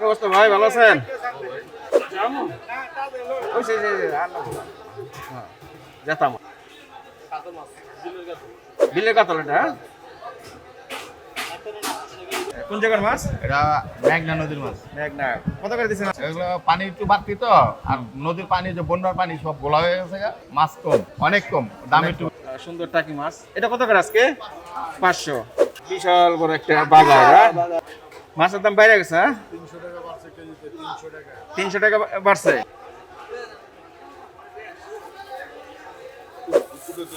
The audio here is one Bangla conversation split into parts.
অবস্থা ভাই? ভালো আছেন। হ্যাঁ, যেতাম বিলের কাতল এটা হ্যাঁ? কোন জায়গার মাছ? এটা মেঘনা নদীর মাছ। মেঘনা। কত করে দিচ্ছেন এগুলো পানি একটু বাড়তি তো আর নদীর পানি যে বন্যার পানি সব গোলা হয়ে গেছে মাছ কম অনেক কম দাম একটু সুন্দর টাকি মাছ। এটা কত করে আজকে? পাঁচশো। বিশাল বড় একটা বাজার হ্যাঁ? মাছের দাম বাইরে গেছে হ্যাঁ? তিনশো টাকা বাড়ছে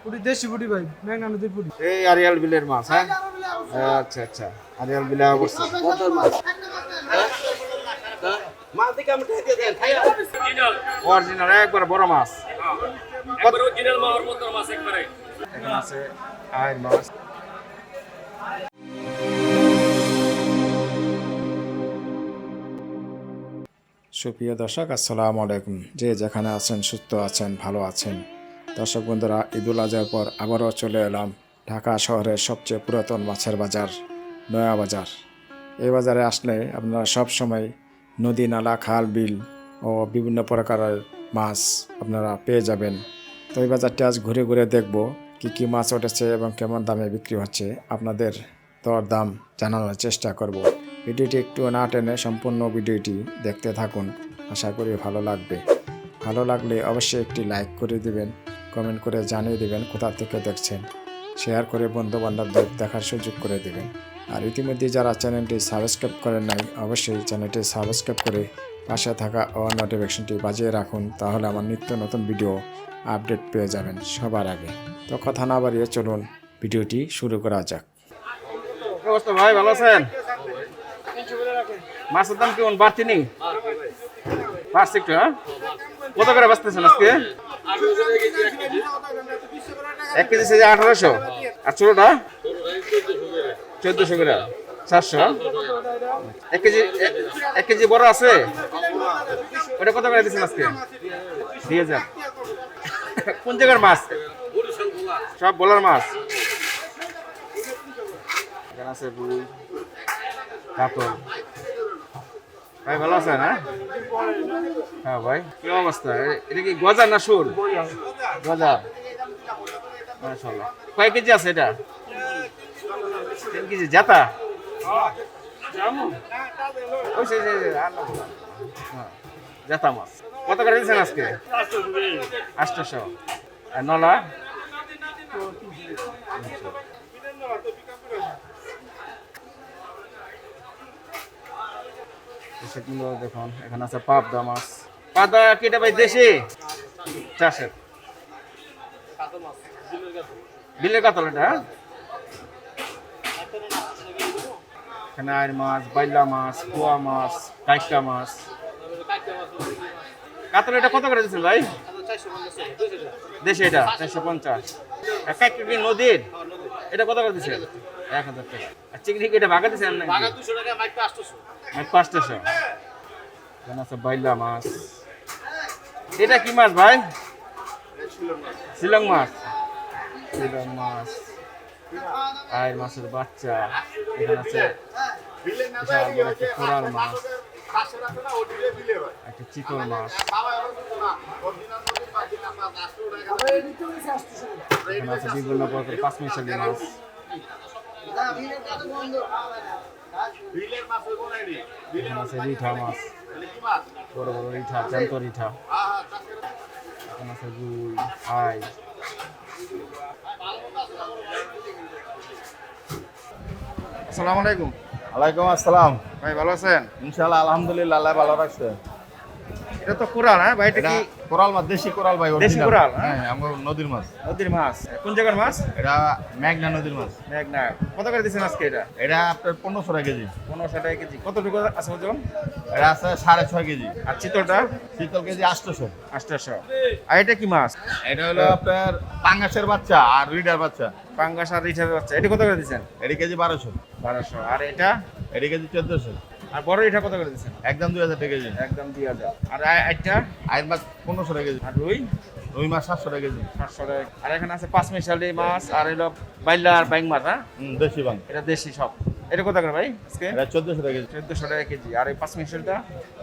পুরি দেশি পুরি ভাই মেঘনা নদীর পুরি। এই আরিয়াল বিলের মাছ হ্যাঁ? আচ্ছা আচ্ছা আরিয়াল বিলে অরিজিনাল একবার বড় মাছ। এখানে আছে আয়ের মাছ। সুপ্রিয় দর্শক, আসসালামু আলাইকুম। যে যেখানে আছেন, সুস্থ আছেন, ভালো আছেন। দর্শক বন্ধুরা, ঈদুল আজহার পর আবারও চলে এলাম ঢাকা শহরের সবচেয়ে পুরাতন মাছের বাজার, নয়া বাজার। এই বাজারে আসলে আপনারা সব সময় নদী, নালা, খাল, বিল ও বিভিন্ন প্রকারের মাছ আপনারা পেয়ে যাবেন। তো এই বাজারটি আজ ঘুরে ঘুরে দেখব কি কি মাছ উঠেছে এবং কেমন দামে বিক্রি হচ্ছে। আপনাদের দর দাম জানানোর চেষ্টা করব। ভিডিওটি একটু না টেনে সম্পূর্ণ ভিডিওটি দেখতে থাকুন। আশা করি ভালো লাগবে। ভালো লাগলে অবশ্যই একটি লাইক করে দিবেন, কমেন্ট করে জানিয়ে দিবেন কোথা থেকে দেখছেন। শেয়ার করে বন্ধু বান্ধবদের দেখার সুযোগ করে দিবেন। আর ইতিমধ্যে যারা চ্যানেলটি সাবস্ক্রাইব করেন নাই, অবশ্যই চ্যানেলটি সাবস্ক্রাইব করে পাশে থাকা ও নোটিফিকেশনটি বাজিয়ে রাখুন, তাহলে আমার নিত্য নতুন ভিডিও আপডেট পেয়ে যাবেন সবার আগে। তো কথা না বাড়িয়ে চলুন, ভিডিওটি শুরু করা যাক। ভাই, ভালো আছেন? মাছের দাম কেমন? বাড়তি নেই? বাড়ছে একটু হ্যাঁ? কত করে বাঁচতেছেন আজকে? এক কেজি সাইজে আঠারোশো। আর ছোটটা? চোদ্দশো করে। চারশো। এক কেজি, এক- কেজি বড় আছে? ওটা কত করে দিচ্ছেন আজকে? দুই হাজার। কোন জায়গার মাছ? সব বলার মাছ। এখানে আছে রুই, কাতল। ভাই ভালো আছেন হ্যাঁ? হ্যাঁ ভাই। কি অবস্থা? এটা কি গজার না সুর? গজার মাশাআল্লাহ। কয় কেজি আছে এটা? তিন কেজি জাতা। হ্যাঁ, জাতা মাছ। কত করে দিয়েছেন আজকে? আটশোশো আর নলা? দেখুন, এখানে আছে পাবদা মাছ। পাবদা কিটা ভাই দেশি? চাষের। বিলের কাতল এটা হ্যাঁ? এখানে আয়ের মাছ বাইলা মাছ কুয়া মাছ কাইকা মাছ। কাতল এটা কত করে দিচ্ছেন ভাই? দেশে এটা, চারশো পঞ্চাশ। কাইকা নদীর? এটা কত করে দিচ্ছেন? এক হাজার টাকা। আর চিংড়ি কি এটা ভাগা দিচ্ছেন আর পাঁচটাশো এখানে আছে বাইলা মাছ? এটা কি মাছ ভাই? শিলং মাছ। শিলং মাছ। আয়ের মাছের বাচ্চা। এখানে আছে বিশাল বড় একটা কোরাল মাছ। একটা চিতল মাছ। এখানে আছে বিভিন্ন প্রকার পাঁচমিশালি মাছ। এখানে আছে রিঠা মাছ বড় বড় রিঠা জ্যান্ত রিঠা এখানে আছে আই আসসালামু আলাইকুম। ওয়ালাইকুম আসসালাম। ভাই ভালো আছেন? ইনশাআল্লাহ আলহামদুলিল্লাহ আল্লাহ ভালো রাখছে। এটা তো কোরাল হ্যাঁ? ভাই এটা কি কোরাল মাছ দেশি কোরাল ভাই দেশি কোরাল, হ্যাঁ? হ্যাঁ আমার নদীর মাছ। নদীর মাছ। কোন জায়গার মাছ? এটা মেঘনা নদীর মাছ। মেঘনা কত করে দিচ্ছেন আজকে এটা? এটা আপনার পনেরোশো টাকা কেজি। পনেরোশো টাকা কেজি। কতটুকু আছে ওজন? এটা আছে সাড়ে ছয় কেজি। আর চিতলটা? শীতল কেজি আটশোশো। আটশোশো। আর এটা কি মাছ? এটা হলো আপনার পাঙ্গাসের বাচ্চা আর রিডার বাচ্চা। পাঙ্গাস আর রিঠার বাচ্চা। এটা কত করে দিচ্ছেন? এটি কেজি বারোশো। বারোশো। আর এটা? এটি কেজি চোদ্দশো। আর বড় রিঠা কত করে দিচ্ছেন? একদম দুই হাজার টাকা কেজি। একদম দুই হাজার। আর একটা আইন মাছ পনেরোশো টাকা কেজি। আর রুই? রুই মাছ সাতশো টাকা কেজি। সাতশো টাকা। আর এখানে আছে পাঁচ মিশালি মাছ আর এলো বাইলা আর বাইং মাছ হ্যাঁ? দেশি বাং এটা দেশি সব। এটা কত করে ভাই আজকে? এটা চোদ্দশো টাকা কেজি। চোদ্দশো টাকা কেজি। আর এই পাঁচ মিনিটটা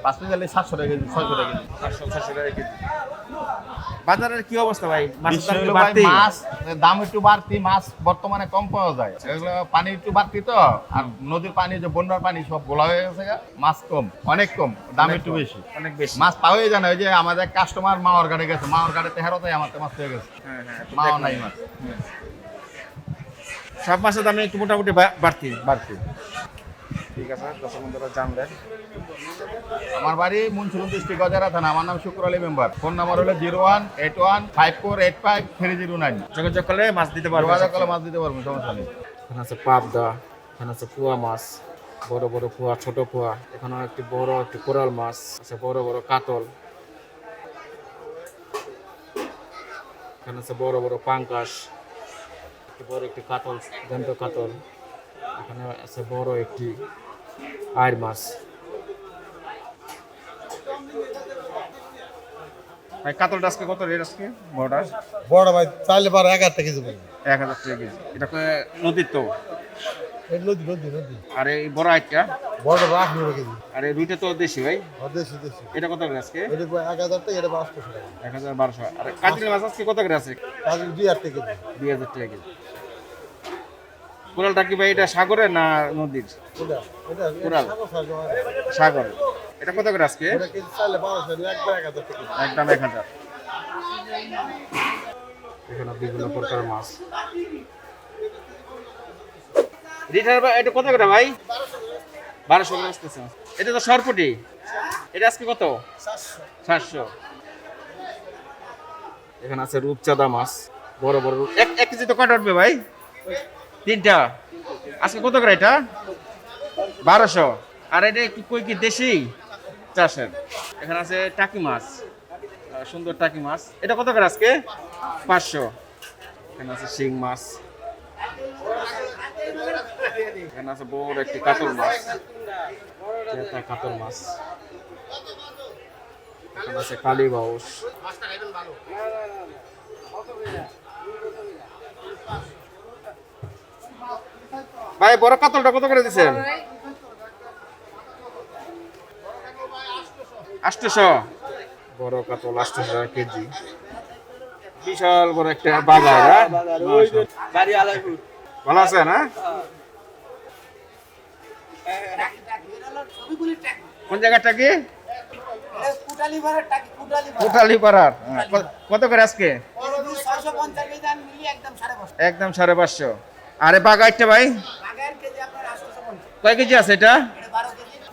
পাঁচ হলে সাতশো টাকা কেজি ছয়শো টাকা কেজি। পাঁচশো ছশো টাকা কেজি। বাজারের কি অবস্থা ভাই? মাছ দাম একটু বাড়তি মাছ বর্তমানে কম পাওয়া যায়। পানি একটু বাড়তি তো আর নদীর পানি যে বন্যার পানি সব গোলা হয়ে গেছে মাছ কম অনেক কম দাম একটু বেশি। অনেক বেশি। মাছ পাওয়াই যায় না ওই যে আমাদের কাস্টমার মাওয়ার গাড়ি গেছে মাওয়ার গাড়িতে হেরোতে আমার তো মাছ পেয়ে গেছে। হ্যাঁ হ্যাঁ মাও নাই মাছ। সব মাছের দামে একটু মোটামুটি বাড়তি? বাড়তি। ঠিক আছে দর্শক বন্ধুরা জানবেন আমার বাড়ি মুন্সিগঞ্জ ডিস্ট্রিক্ট গজারা থানা। আমার নাম Shukur Ali member. Phone number হলো zero one eight one five four eight five three zero nine. যোগাযোগ করলে মাছ দিতে পারব। যোগাযোগ করলে মাছ দিতে পারব সমস্যা নেই। এখানে আছে পাবদা এখানে আছে কুয়া মাছ বড় বড় পুয়া ছোট পুয়া এখানে একটি বড় একটি কোরাল মাছ আছে বড় বড় কাতল। এখানে আছে বড় বড় পাঙ্কাশ একটি বড় একটি কাতল জ্যান্ত কাতল। এখানে আছে বড় একটি আয়ের মাছ। ভাই কাতলটা আজকে কত রেট আজকে? বড়টা? বড় ভাই চাইলে পারো এক হাজার কেজি বলব এক হাজার টাকা কেজি। এটা নদীর তো। এই নদী নদী নদী। আর এই বড় আটটা বড় রাখ নেবে কেজি। আর এই দুইটা তো দেশি ভাই? আর দেশি দেশি। এটা কত করে আজকে? এটা এক হাজার টাকা এটা টাকা। এক হাজার বারোশো। আর কাজলি মাছ আজকে কত করে আছে? কাজল দুই হাজার টাকা কেজি। দুই হাজার টাকা কেজি। কোরালটা কি ভাই এটা সাগরের না নদীর? কোরাল। সাগর সাগর। সাগর। এটা কত করে আজকে? একদম এক হাজার এখানে বিভিন্ন প্রকার মাছ। রিটার ভাই এটা কত করে ভাই? বারোশো করে আসতেছে। এটা তো সরপুটি। এটা আজকে কত? সাতশো। এখানে আছে রূপচাঁদা মাছ। বড় বড় এক এক কেজি তো কটা উঠবে ভাই? তিনটা। আজকে কত করে এটা? বারোশো। আর এটা কি কই কি দেশি? চাষের। এখানে আছে টাকি মাছ। সুন্দর টাকি মাছ। এটা কত করে আজকে? পাঁচশো। এখানে আছে শিং মাছ। এখানে আছে বড় একটি কাতল মাছ। কাতল মাছ। এখানে আছে কালী বাউস ভাই বড় কাতলটা কত করে দিচ্ছেন আটশোশো বড় কাতল আটশোশো টাকা কেজি। বিশাল বড় একটা বাজার হ্যাঁ? ভালো আছে না কোন জায়গাটা কি? হ্যাঁ, কত করে আজকে? একদম সাড়ে পাঁচশো। আরে বাগাইটা ভাই। কয় কেজি আছে এটা?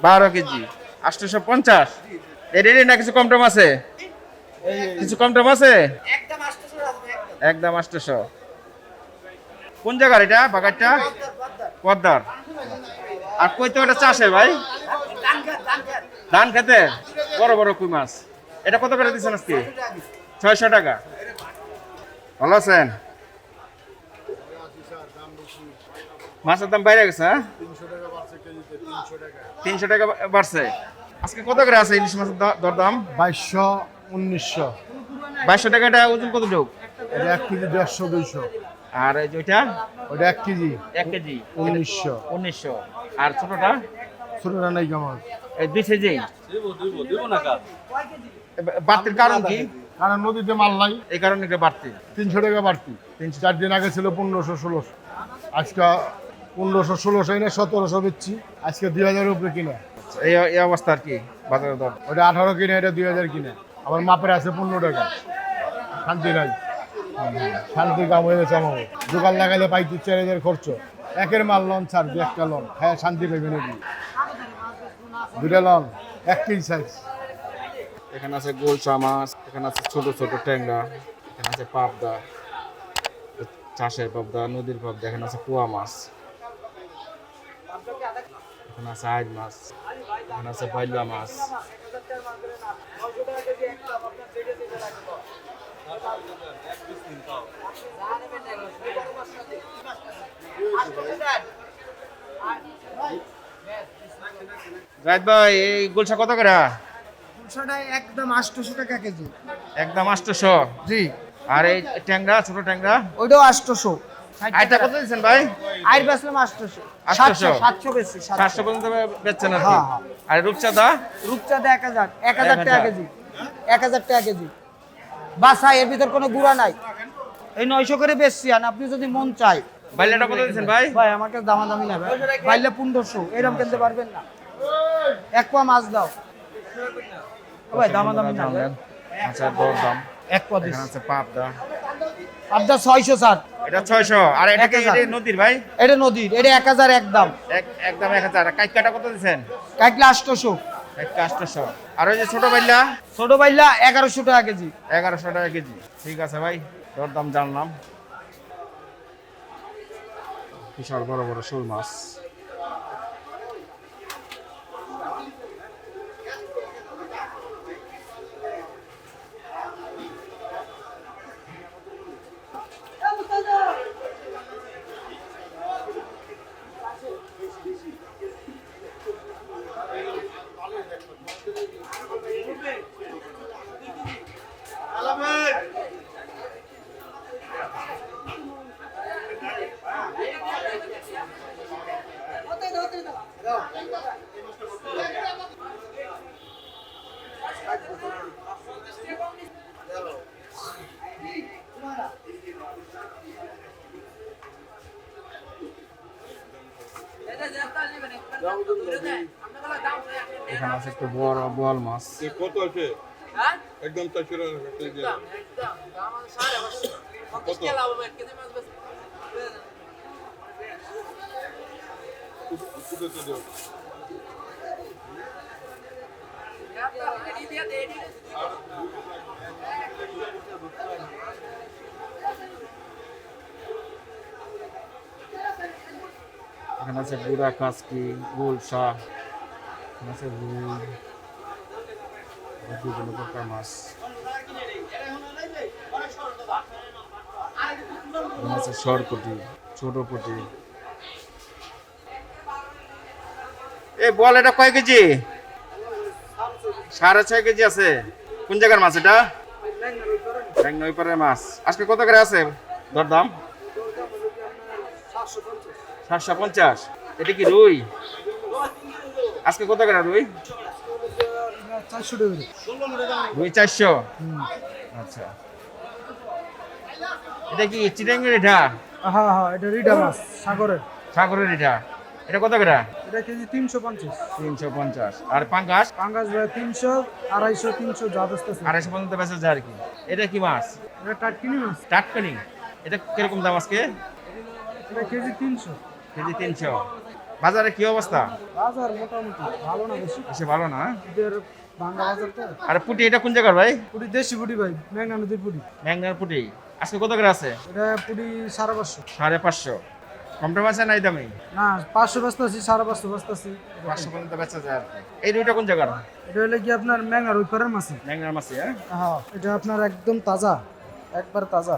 বারো কেজি। আটশোশো পঞ্চাশ। এটা না কিছু কম টম আছে? কিছু কম টম আছে? একদম আটশোশো। কোন জায়গার এটা? বাগারটা? পদ্মার। আর কই তো এটা চাষে ভাই? ধান খেতে? বড় বড় কুই মাছ? এটা কত করে দিচ্ছেন আজকে? ছয়শো টাকা। ভালো আছেন? মাছের দাম বাইরে গেছে হ্যাঁ? তিনশো টাকা বাড়ছে। আজকে কত করে আছে ইলিশ মাছের দরদাম? বাইশশো উনিশশো। বাইশশো টাকাটা ওজন কত যোগ? এটা এক কেজি দেড়শো দুইশো। আর এই যেটা ওটা এক কেজি। এক কেজি। উনিশশো। উনিশশো। আর ছোটটা? ছোটটা নাই কেমন এই দুই কেজি। বাড়তির কারণ কি? কারণ নদীতে মাল নাই। এই কারণে এটা বাড়তি। তিনশো টাকা বাড়তি। তিনশো চার দিন আগে ছিল পনেরোশো ষোলোশো। আজকে পনেরোশো ষোলোশো এনে সতেরোশো বেচছি। আজকে দুই হাজারের উপরে কিনে। এই এই অবস্থা আর কি বাজারের দর? ওটা আঠারো কিনে এটা দুই হাজার কিনে। আমার মাপের আছে পনেরো টাকা। শান্তি নাই। শান্তি কাম হয়ে গেছে আমার দোকান লাগালে পাইতে চার হাজার খরচ। একের মাল লন ছাড় দু একটা লন। হ্যাঁ শান্তি পাইবে নাকি? দুটা লন এক কেজি সাইজ এখানে আছে গোলসা মাছ এখানে আছে ছোট ছোট ট্যাংরা এখানে আছে পাবদা চাষের পাবদা নদীর পাবদা এখানে আছে কুয়া মাছ। এখানে আছে মাছ এখানে আছে বাইলা মাছ। জাহিদ ভাই এই গোলসা কত করে? দুশোটায় একদম আটশোশো টাকা কেজি। একদম আটশোশো জি। আর এই ট্যাংরা ছোট ট্যাংরা? ওইটাও আটশোশো আইটা কত দিচ্ছেন ভাই? আইর বেচলাম আটশোশো। 800 সাতশো সাতশো বেশি সাতশো। পর্যন্ত বেচছেন আর। আর রূপচাঁদা? রূপচাঁদা টাকা কেজি এক হাজার টাকা কেজি। বাসা এর ভিতর কোনো গুড়া নাই। এই নয়শো করে বেচছি আর আপনি যদি মন চায়। বাইলাটা কত দিচ্ছেন ভাই? ভাই আমাকে দামাদামি না ভাই। বাইলে পনেরোশো এরকম কিনতে পারবেন না। এক পোয়া মাছ দাও। ভাই দামাদামি না। আচ্ছা দর দাম। এক পোয়া দিস। এখানে আছে পাবদা। আপনার ছয়শো ষাট এটা ছয়শো। আর এটা নদীর ভাই? এটা নদীর। এটা এক হাজার একদম। একদম এক হাজার। কাইকাটা কত দিচ্ছেন? কাইকলা আষ্টশো আষ্টশো আর ওই যে ছোট বাইলা ছোট বাইলা এগারোশো টাকা কেজি। এগারোশো টাকা কেজি। ঠিক আছে ভাই তোর দাম জানলাম। বিশাল বড় বড় শোল মাছ এখানে আছে একটু বড় বোয়াল মাছ। কত আছে? একদম চারশো টাকা। এখানে আছে বুড়া কাসকি গুলশা। এখানে আছে এই বল, এটা কয় কেজি? সাড়ে ছয় কেজি আছে। কোন জায়গার মাছ এটা? ওই মাছ। আজকে কত করে আছে? দরদাম? সাতশো পঞ্চাশ। এটা কি রুই? আজকে কত করে রুই? চারশো টাকা রুই চারশো? আচ্ছা। এটা কি চিটাঙ্গের এটা হ্যাঁ হ্যাঁ এটা রিডা মাছ সাগরের। সাগরের এটা এটা কত করে? এটা কেজি তিনশো পঞ্চাশ। তিনশো পঞ্চাশ। আর পাঙ্গাস? পাঙ্গাস ভাই তিনশো আড়াইশো তিনশো যা বেচতেছে আড়াইশো পর্যন্ত বেঁচে যায় আর কি। এটা কি মাছ? এটা টাটকিনি মাছ। টাটকানি? এটা কীরকম দাম আজকে? এটা কেজি তিনশো। কেজি তিনশো। বাজারে কি অবস্থা? বাজার মোটামুটি ভালো না বেশি। বেশি ভালো না আর পুটি এটা কোন জায়গার ভাই? পুটি দেশি পুরি ভাই মেঘনা নদীর পুরি ম্যাংনার পুটি। আজকে কত করে আছে? এটা পুরি সাড়ে পাঁচশো। সাড়ে পাঁচশো। কম আছে নাই দামি? না পাঁচশো বেচতেছি সাড়ে পাঁচশো বেচতেছি। পাঁচশো পর্যন্ত বেচা যায় আর এই দুইটা কোন জায়গার? এটা হলে কি আপনার ম্যাঙ্গার ওই পারের মাছ ম্যাংনার মাছি হ্যাঁ? হ্যাঁ এটা আপনার একদম তাজা একবার তাজা।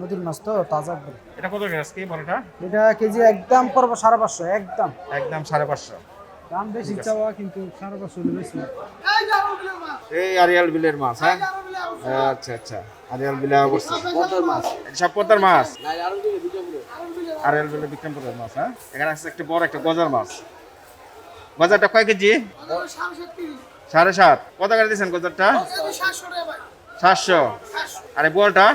নদীর মাছ তো তাজা একবার এটা কত করে আজকে বড়টা এটা কেজি একদম পড়ব সাড়ে পাঁচশো একদম। একদম সাড়ে পাঁচশো। দাম বেশি চাওয়া কিন্তু সাড়ে পাঁচশো হলে বেশি। এই আরিয়াল বিলের মাছ হ্যাঁ? আচ্ছা আচ্ছা। আরিয়াল বিলে অবশ্য এটা সব পদ্মার মাছ। আরিয়াল বিলে বিক্রমপুরের মাছ হ্যাঁ? এখানে আছে একটা বড় একটা গজার মাছ। গজারটা কয় কেজি? সাড়ে সাত। কত করে দিয়েছেন গজারটা? সাতশো। আর বলটা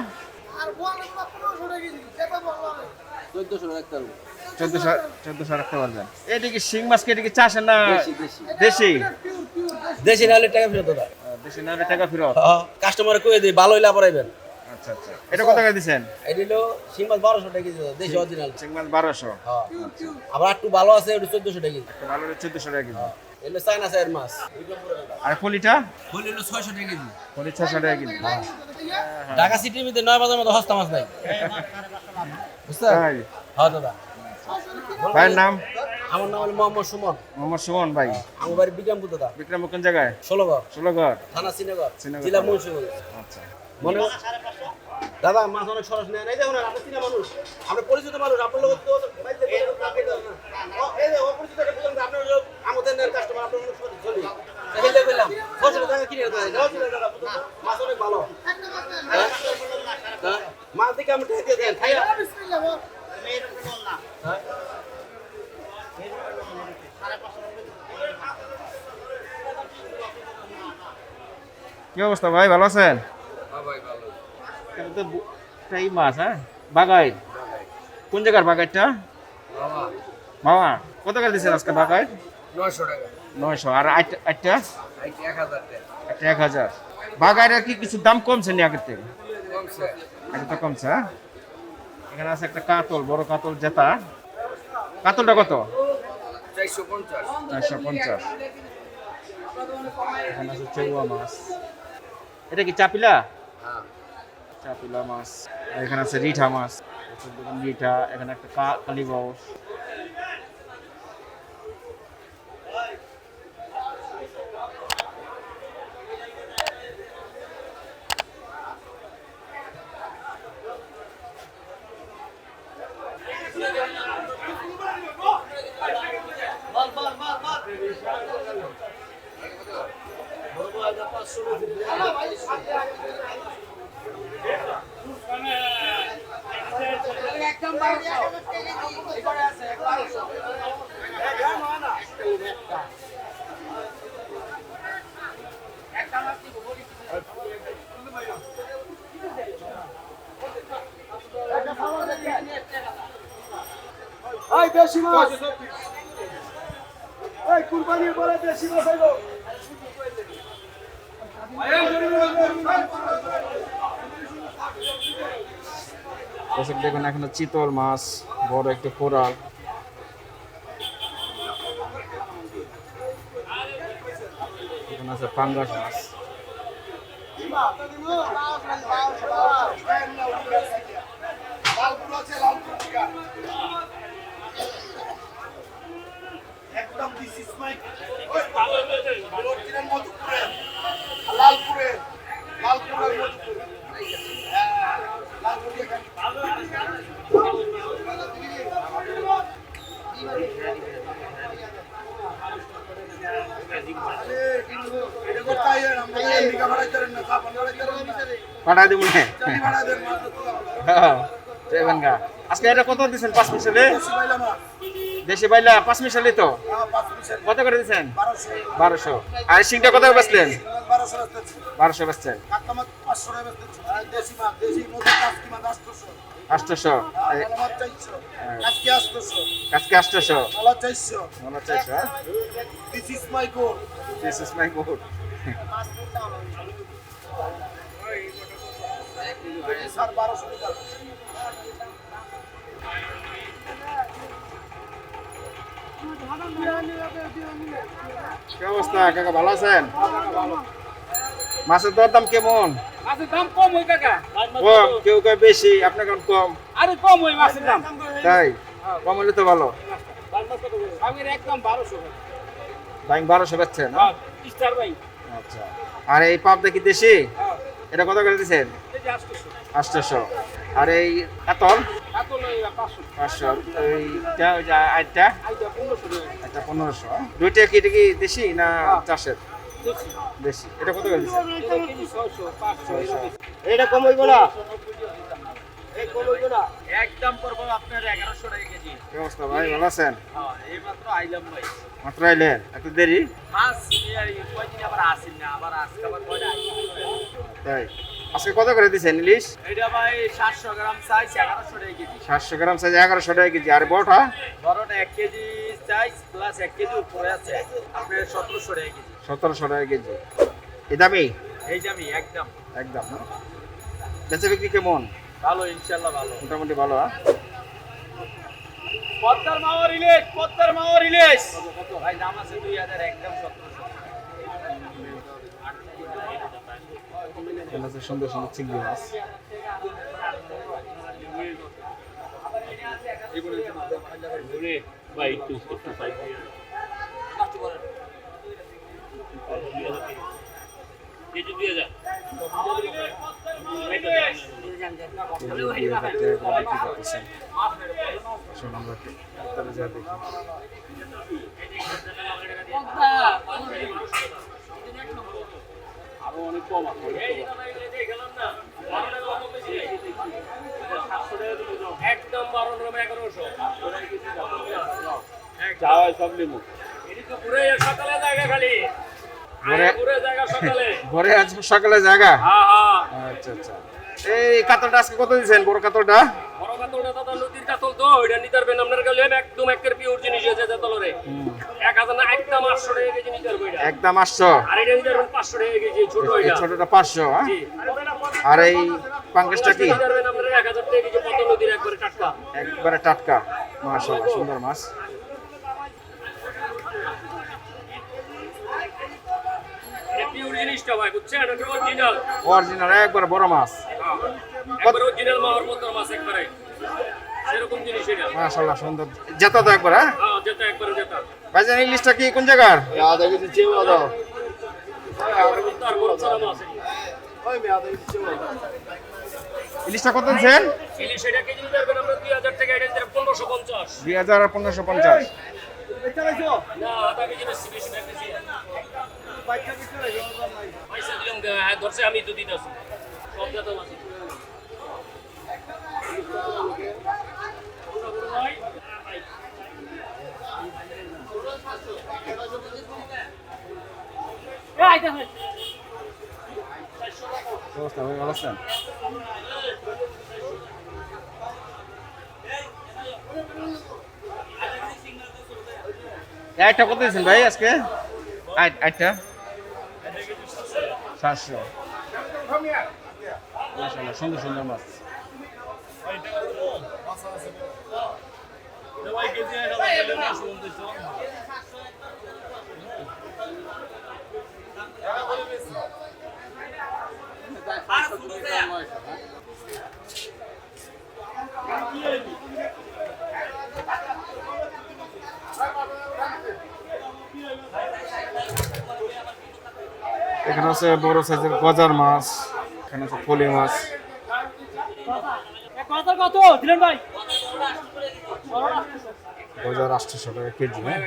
চোদ্দশো চোদ্দশো রাখতে পারবেন এটা কি শিং মাছ কি? এটা কি চাষের না দেশি দেশি। না হলে টাকা ফেরত দাদা। দেশি না হলে টাকা ফেরত? কাস্টমার কয়ে দিই ভালো হইলে আবার আচ্ছা আচ্ছা। এটা কত এটা হলো শিং মাছ বারোশো টাকা কেজি দেশি অরিজিনাল শিং মাছ বারোশো। আবার একটু ভালো আছে ওটা চোদ্দশো টাকা কেজি। চোদ্দশো টাকা কেজি। এগুলো চাইনা চায়ের মাছ। আর ফলিটা হইলে হলো ছয়শো টাকা কেজি। ফলি ছশো টাকা কেজি। ঢাকা সিটির মধ্যে নয় বাজার মতো হস্তা মাছ নাই। বুঝছেন? তাই? হ্যাঁ দাদা। ভাইয়ের নাম? আমার নাম হলো মোহাম্মদ সুমন। মোহাম্মদ সুমন ভাই। আমার বাড়ি বিক্রমপুর দাদা। বিক্রম কোন জায়গায়? ষোলোগড়। ষোলোগড়। থানা শ্রীনগর। জেলা মুন্সিগঞ্জ। আচ্ছা। মনে দাদা মাছ অনেক সরস নেয় এই দেখুন আপনি চিনা মানুষ। আমরা পরিচিত মানুষ। আপনার লোক তো অপরিচিত আপনার আমাদের কাস্টমার আপনার চলি। বললাম টাকা কিনে মাছ অনেক ভালো। হ্যাঁ? হ্যাঁ? আমি ঠেকে দেন। খাইয়া কি অবস্থা ভাই ভালো আছেন? এটা এই মাছ হ্যাঁ? বাগাই কোন জায়গার বাগাইটা মামা। কত করে দিচ্ছেন আজকে বাগাই নয়শো টাকা। নয়শো। আর আট- আটটা একটা এক হাজার বাগাইটার কি কিছু দাম কমছে নি আগের থেকে? কমছে। আগে তো কমছে হ্যাঁ? এখানে আছে একটা কাতল, বড় কাতল জেতা। কাতলটা কত? চারশো পঞ্চাশ। এখানে আছে চেউয়া মাছ। এটা কি চাপিলা? চাপিলা মাছ। এখানে আছে রিঠা মাছ। রিঠা এখানে একটা কালীবাউস দর্শক দেখুন এখানে চিতল মাছ বড় একটু কোরাল। আছে পাঙ্গাস মাছ। লালপুরের লালপুরের মধুপুর হ্যাঁ, লালপুর দিয়ে খাই। এটা কোথায় এর? আমরা এদিকে বাড়াইতে পারেন না, চাপা বাড়াইতে পারেন না। পাঠাই দিব না। হ্যাঁ। আজকে এটা কত দিচ্ছেন পাঁচ মিশালে দেশি বাইলা পাঁচ মিশালি তো হ্যাঁ। কত করে দিচ্ছেন বারোশো। আর সিংটা কত বেচলেন বারোশো বেচছেন। কাজকি আটশোশো। আজকে চাইছো হ্যাঁ This is my this is my good কি অবস্থা? কাকা ভালো আছেন? মাছের দর দাম কেমন? মাছের দাম কম ওই কাকা। কম কেউ কেউ বেশি আপনার কেমন কম। আরে কম ওই মাছের দাম। তাই? কম হলে তো ভালো। একদম বারোশো বাইং বারোশো স্টার ভাই। আচ্ছা। আর এই পাপ দেখি দেশি? এটা কত করে দিচ্ছেন আটশোশো আর এই কাতল? এইটা, ওই যে পনেরোশো। দুইটা কি এটা কি দেশি না চাষের? দেশি। এটা কত একদম পড়ব আপনার এগারোশো টাকা কেজি। ভাই? ভালো আছেন? হ্যাঁ আইলাম ভাই। মাত্র আইলেন? একটু দেরি? মাছ এই কয়দিন আবার আসেন না আবার আজকে আবার কয়টা তাই। আজকে কত করে ইলিশ? এটা ভাই সাতশো গ্রাম সাইজ এগারোশো টাকা কেজি। সাতশো গ্রাম সাইজ এগারোশো টাকা কেজি। আর বড়টা? বড়টা কেজি সাইজ প্লাস এক কেজি উপরে আছে। আপনার সতেরোশো টাকা কেজি। টাকা কেজি। এই দামি? এই একদম। একদম? বেচা বিক্রি কেমন? ভালো ইনশাল্লাহ ভালো। মোটামুটি ভালো হ্যাঁ? পদ্মার মাওয়ার ইলিশ পদ্মার মাওয়ার ইলিশ। ভাই দাম আছে দুই হাজার একদম সতেরোশো। আছে সুন্দর সুন্দর চিংড়ি মাছ। ভাই একটু একটু আরও অনেক কম আছে একদম এগারোশো চা সব লিমু সকালে জায়গা খালি ঘুরে জায়গা সকালে। ঘরে আজ সকালে জায়গা? হ্যাঁ হ্যাঁ। আচ্ছা আচ্ছা। এই কাতলটা আজকে কত দিয়েছেন বড় কাতলটা? বড় কাতলটা দাদা নদীর কাতল তো ওইটা নিতে পারবেন আপনার কাছে। একদম একের পিওর জিনিস তলরে। এক হাজার না একদম আটশো টাকা কেজি নিতে একদম আটশো? আর এটা নিতে পারবেন পাঁচশো টাকা কেজি ছোট এটা। ছোটটা পাঁচশো হ্যাঁ? আর এই পাঙ্কেশটা কি? একবারে টাটকা। একবারে টাটকা। মাশাআল্লাহ সুন্দর মাছ এটা পিওর জিনিসটা ভাই বুঝছেন? এটা অরিজিনাল অরিজিনাল একবারে বড় মাছ। একবার অরিজিনাল মাওয়ার মতো মাছ একবারে। সেরকম জিনিস এটা। মাশাআল্লাহ সুন্দর। যেত তো একবার হ্যাঁ? হ্যাঁ যেটা একবারে যেটা ভাইজান ইলিশটা কি কোন জায়গার? আধা কেজি চেয়ে দাও তার বড় ছোট মাছ ওই মেয়ে আধা চেয়ে দাও ইলিশটা কত দিচ্ছেন দুই হাজার পনেরোশো পঞ্চাশ। ধরছে আমি আছেন কত দিয়েছেন ভাই আজকে? আট আটটা সাতশো মাশাআল্লাহ সুন্দর সুন্দর মাছ এখানে আছে বড় সাইজের গজার মাছ এখানে আছে ফলি মাছ। গজার আটশোশো কেজি হ্যাঁ?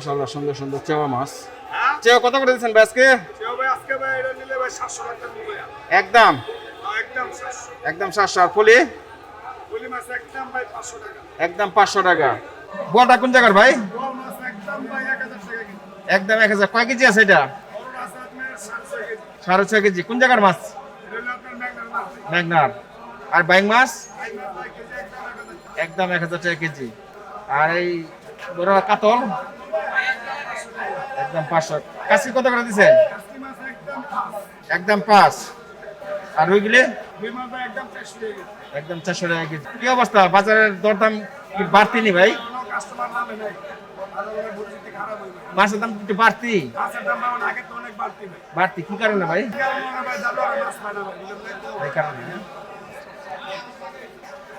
মাশাআল্লাহ সুন্দর সুন্দর চেওয়া মাছ। চেওয়া কত করে দিচ্ছেন ভাই আজকে? ভাই আজকে ভাই এটা নিলে ভাই সাতশো টাকা নিবে একদম? একদম সাতশো। আর ফলি একদম ভাই পাঁচশো টাকা। কোন জায়গার ভাই? বড় মাছ একদম ভাই এক হাজার টাকা কেজি। একদম এক হাজার। কয় কেজি আছে এটা? সাড়ে ছয় কেজি। কোন জায়গার মাছ? ম্যাগনার আর বাইং মাছ? একদম এক হাজার টাকা। টাকা কেজি। আর এই বড় কাতল? একদম পাঁচশো। কাশি কত করে দিচ্ছেন একদম পাঁচ। আর ওইগুলি একদম চারশো টাকা কেজি। কি অবস্থা? বাজারের দরদাম কি বাড়তি নি ভাই? হয়ে মাছের দাম একটু বাড়তি? বাড়তি। কি কারণে ভাই? কারণে মনে হয় ভাই যাবে আর মাছ পায় না ভাই বুঝলেন ভাই? এই কারণে হ্যাঁ?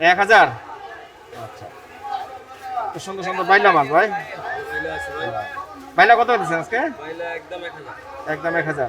এক হাজার? আচ্ছা। সুন্দর সুন্দর বাইলা মাছ ভাই। বাইলা কত দিচ্ছেন আজকে? একদম এক হাজার।